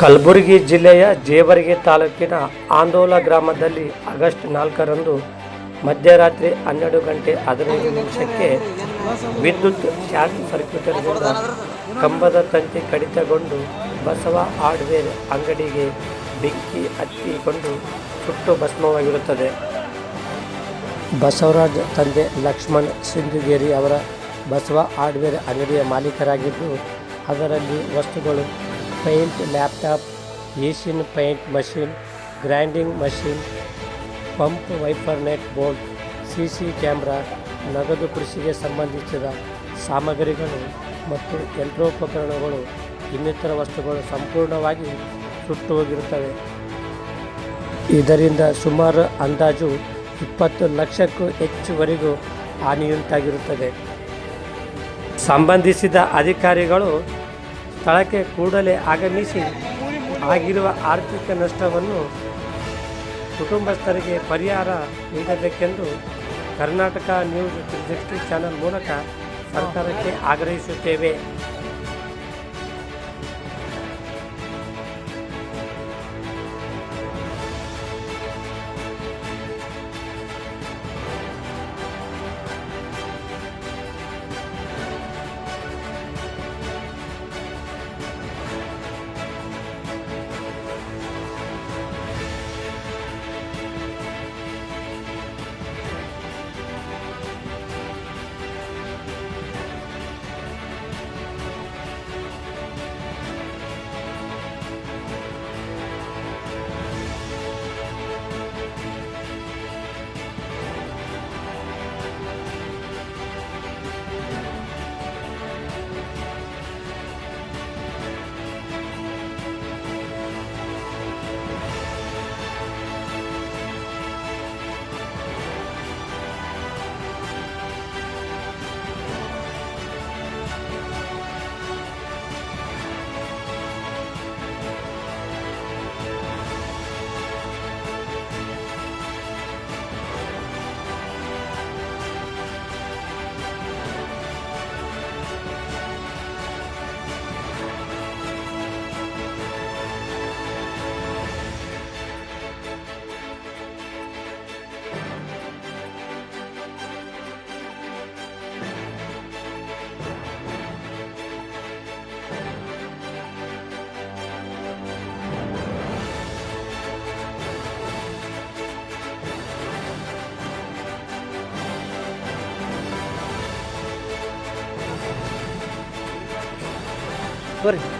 ಕಲಬುರಗಿ ಜಿಲ್ಲೆಯ ಜೇವರ್ಗಿ ತಾಲೂಕಿನ ಆಂದೋಲ ಗ್ರಾಮದಲ್ಲಿ ಆಗಸ್ಟ್ ನಾಲ್ಕರಂದು ಮಧ್ಯರಾತ್ರಿ ಹನ್ನೆರಡು ಗಂಟೆ ಹದಿನೈದು ನಿಮಿಷಕ್ಕೆ ವಿದ್ಯುತ್ ಶಾರ್ಟ್ ಸರ್ಕ್ಯೂಟರ್ನಿಂದ ಕಂಬದ ತಂತಿ ಕಡಿತಗೊಂಡು ಬಸವ ಹಾರ್ಡ್ವೇರ್ ಅಂಗಡಿಗೆ ಬೆಂಕಿ ಹತ್ತಿಕೊಂಡು ಸುಟ್ಟು ಭಸ್ಮವಾಗಿರುತ್ತದೆ. ಬಸವರಾಜ್ ತಂದೆ ಲಕ್ಷ್ಮಣ್ ಸಿಂಧುಗೇರಿ ಅವರ ಬಸವ ಹಾರ್ಡ್ವೇರ್ ಅಂಗಡಿಯ ಮಾಲೀಕರಾಗಿದ್ದು, ಅದರಲ್ಲಿ ವಸ್ತುಗಳು paint laptop, Asian paint machine, grinding machine, pump wiper nut bolt C C camera, ನಗದು ಕೃಷಿಗೆ ಸಂಬಂಧಿಸಿದ ಸಾಮಗ್ರಿಗಳು ಮತ್ತು ಯಂತ್ರೋಪಕರಣಗಳು, ಇನ್ನಿತರ ವಸ್ತುಗಳು ಸಂಪೂರ್ಣವಾಗಿ ಸುಟ್ಟು ಹೋಗಿರುತ್ತವೆ ಇದರಿಂದ ಸುಮಾರು ಅಂದಾಜು ಇಪ್ಪತ್ತು ಲಕ್ಷಕ್ಕೂ ಹೆಚ್ಚುವರೆಗೂ ಹಾನಿಯುಂಟಾಗಿರುತ್ತದೆ. ಸಂಬಂಧಿಸಿದ ಅಧಿಕಾರಿಗಳು ಸ್ಥಳಕ್ಕೆ ಕೂಡಲೇ ಆಗಮಿಸಿ ಆಗಿರುವ ಆರ್ಥಿಕ ನಷ್ಟವನ್ನು ಕುಟುಂಬಸ್ಥರಿಗೆ ಪರಿಹಾರ ನೀಡಬೇಕೆಂದು ಕರ್ನಾಟಕ ನ್ಯೂಸ್ ತ್ರೀ ಚಾನಲ್ ಮೂಲಕ ಸರ್ಕಾರಕ್ಕೆ ಆಗ್ರಹಿಸುತ್ತೇವೆ. பாருங்கள்